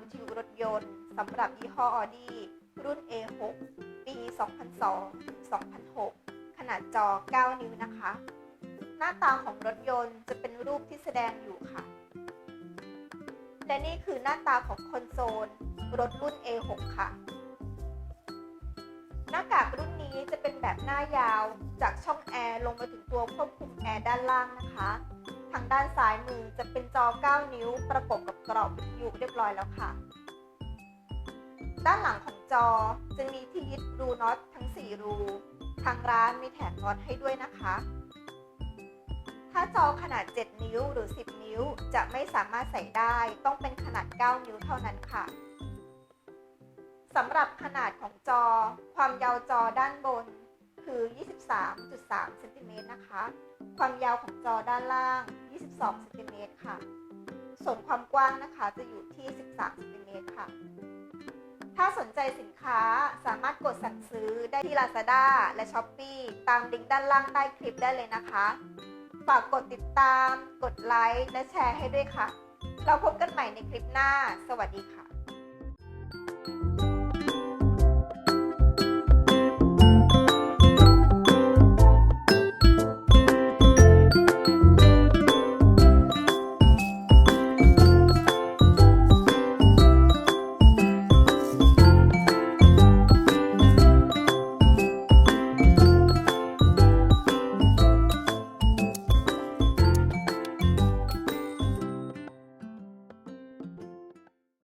วิทยุรถยนต์สำหรับยี่ห้อ Audi รุ่น A6 ปี 2002-2006 ขนาดจอ 9 นิ้วนะคะ หน้าตาของรถยนต์จะเป็นรูปที่แสดงอยู่ค่ะ และนี่คือหน้าตาของคอนโซล รถรุ่น A6 ค่ะ หน้ากากรุ่นนี้จะเป็นแบบหน้ายาวจากช่องแอร์ลงมาถึงตัวควบคุมแอร์ด้านล่างนะคะ ทางด้านซ้ายมือจะเป็นจอ 9 นิ้ว ประกบกับกรอบวิทยุเรียบร้อยแล้วค่ะ ด้านหลังของจอจะมีที่ยึดรูน็อตทั้ง 4 รู ทางร้านมีแถมน็อตให้ด้วยนะคะ ถ้าจอขนาด 7 นิ้วหรือ 10 นิ้วจะไม่สามารถใส่ได้ต้องเป็นขนาด 9 นิ้วเท่านั้นค่ะสำหรับขนาดของจอ ความยาวจอด้านบนคือ 23.3 เซนติเมตรนะคะ ความยาวของจอด้านล่าง 22เซนติเมตรค่ะ ส่วนความกว้างนะคะจะอยู่ที่ 13เซนติเมตรค่ะ ถ้าสนใจสินค้าสามารถกดสั่งซื้อได้ที่ Lazada และ Shopee ตามลิงก์ด้านล่างใต้คลิปได้เลยนะคะ ฝากกดติดตาม กดไลค์ และแชร์ให้ด้วยค่ะ เราพบกันใหม่ในคลิปหน้า สวัสดีค่ะ